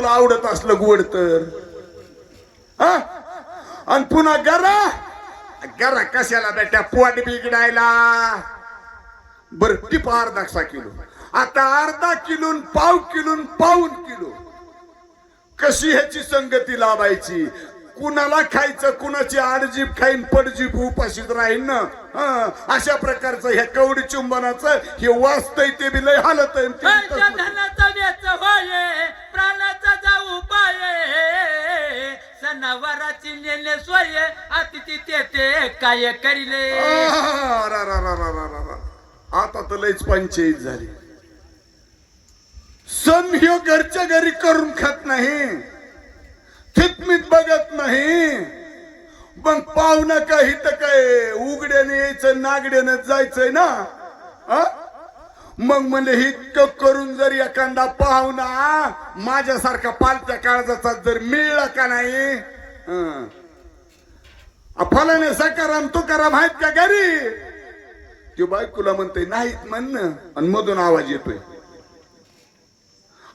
तुला आवडत असलं गोड तर. हा? आणि पुन्हा गरा. गरा कशाला बेटा? पोट बिघडायला. बर टिप अर्धा किलो? आता अर्धा किलो पाव किलो पाऊन किलो. कशी ह्याची संगती लावायची? कुणाला खायचं कुणाची आडजीप खाईन पडजीप उपाशीत राहीन ना? हं, अशा प्रकारचं ह्या कवडी चुंबनाचं हे वाचतय ते बी लय हालत ते ते काय करिले आता तर लयच पंचायत झाली. सण ह्यो घरच्या घरी करून खात नाही. थितमीत बघत नाही. मग पाहुणा काही तर काय उघड्याने यायचं नागड्यानं जायचंय ना? मग म्हणले हे इतकं करून जर एखादा पाहुणा माझ्यासारखा पालत्या काळजाचा जर मिळला का नाही? फलाने सकाराम तुकाराम आहेत का घरी? ते बायकोला म्हणते नाहीत म्हणणं आणि मधून आवाज येतोय.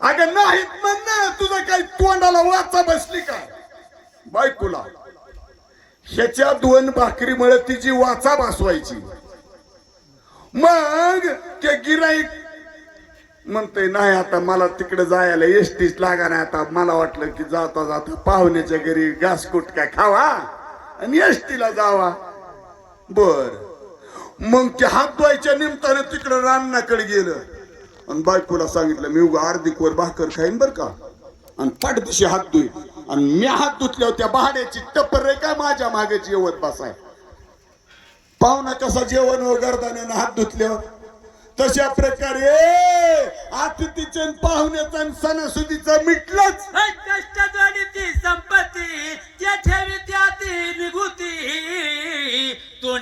अगं नाहीत म्हणणं तुझं काही तोंडाला वाचा बसली का? बायकोला ह्याच्या दोन भाकरीमुळे तिची वाचा बसवायची मग ते गिराईक म्हणते नाही आता मला तिकडे जायला एसटीच लागा नाही आता मला वाटलं की जाता जाता पाहुण्याच्या घरी घासकुट काय खावा आणि एसटीला जावा. बर. मग ते हात धुवायच्या निमित्तानं तिकडं रान्नाकडे गेलं. आणि बायकोला सांगितलं मी उगा अर्धिकवर भाकर खाईन बर का. आणि पाठदिशी हात धुई आणि मी हात धुतल्यावर त्या बहाड्याची टप्पर रे काय माझ्या मागेची जेवत बसाय. पाहुणा कसा जेवण वगैरे हात धुतल्यावर तशा प्रकारे अतिथीचं आणि सणासुदीचा मिटलंच.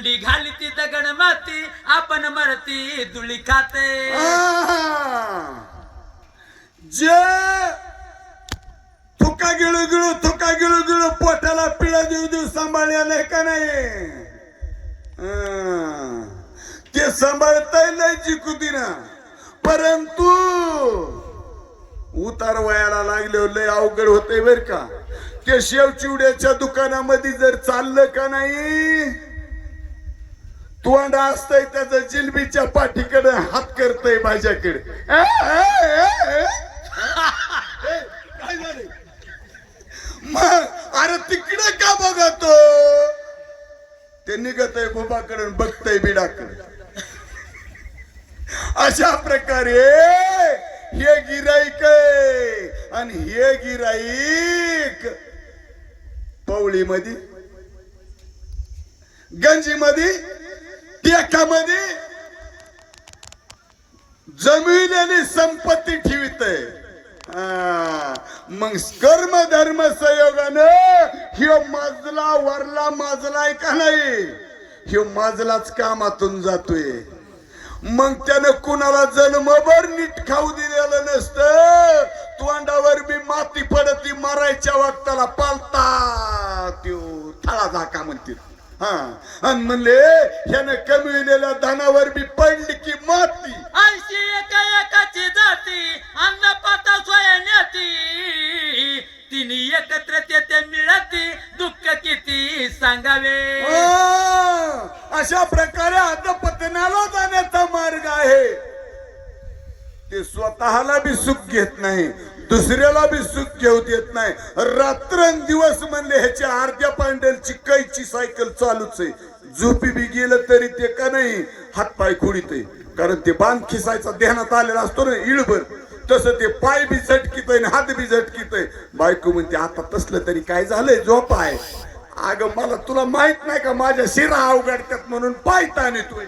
तोंडी घाली ती दगड माती आपण मरती धुळी खाते. जे थुका गिळू गिळू थुका गिळू गिळू पोटाला पिळा देऊ देऊ सांभाळलेलं आहे का नाही? ते सांभाळताय नाही जिकुती दिना परंतु उतार वयाला लागले लय अवघड होतंय बर का. ते शेवचिवड्याच्या दुकानामध्ये जर चाललं का नाही तोंड असतंय त्याचं जिलबीच्या पाठीकडे हात करतय माझ्याकडे? मग अरे तिकडे का बघतो? ते निघत आहे बुबाकडे बघतय बिडाकडे. अशा प्रकारे हे गिराईक आणि हे गिराईक पवळी मध्ये गंजी त्यामध्ये जमीन आणि संपत्ती ठेवित मग कर्म धर्म संयोगानं ह्यो माजला वरला मजलाय का नाही? ह्यो माजलाच कामातून जातोय. मग त्यानं कुणाला जन्मभर नीट खाऊ दिलेलं नसतं. तोंडावर बी माती पडती मारायच्या वक्ताला पालता. त्यो थळा झाका म्हणते हा. आणि म्हणले ह्यानं कमविलेल्या धनावर बी पडली की माती. ऐंशी एका एकाची जाती अन्न पाता सोया नेती. तिने एकत्र ते मिळती दुःख किती सांगावे. हा, अशा प्रकारे अधपतनाला जाण्याचा मार्ग आहे. ते स्वतःला बी सुख घेत नाही. दुसऱ्याला बी सुख घेऊ देत नाही. रात्रंदिवस म्हणले ह्याच्या अर्ध्या पांडलची कैची सायकल चालूच आहे. झोपी बी गेलं तरी ते का नाही? हातपाय खुडीत आहे. कारण ते बांध खिसायचा ध्यानात आलेला असतो ना इळभर. तसं ते पाय बी झटकीत आहे हात बी झटकीत आहे. बायको म्हणते आता तसलं तरी काय झालंय? झोप आहे अगं मला तुला माहीत नाही का माझ्या शिरा अवघडतात म्हणून पाय नेतोय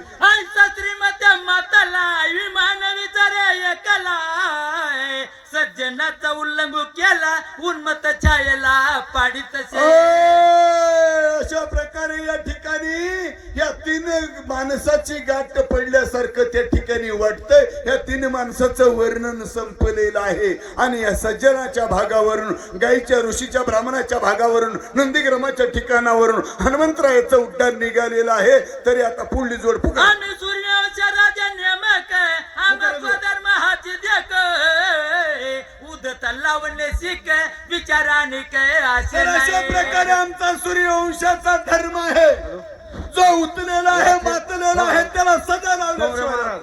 उन्मत छायला पाडी तसे अय, अशा प्रकारे या ठिकाणी या तीन माणसाची गाठ पडल्यासारखं त्या ठिकाणी वाटतंय. या तीन माणसाचं वर्णन संपलेलं आहे. आणि या सज्जनाच्या भागावरून गाईच्या ऋषीच्या ब्राह्मणाच्या भागावरून नंदीग्रामाच्या ठिकाणावरून हनुमंतरायाचं उड्डाण निघालेलं आहे. तरी आता पुढली जोड देक उदत लावणे शिक विचाराने काय तर अशा. प्रकारे आमचा सूर्यवंशाचा धर्म आहे. जो उतलेला आहे मातलेला आहे त्याला सजा लावल्याशिवाय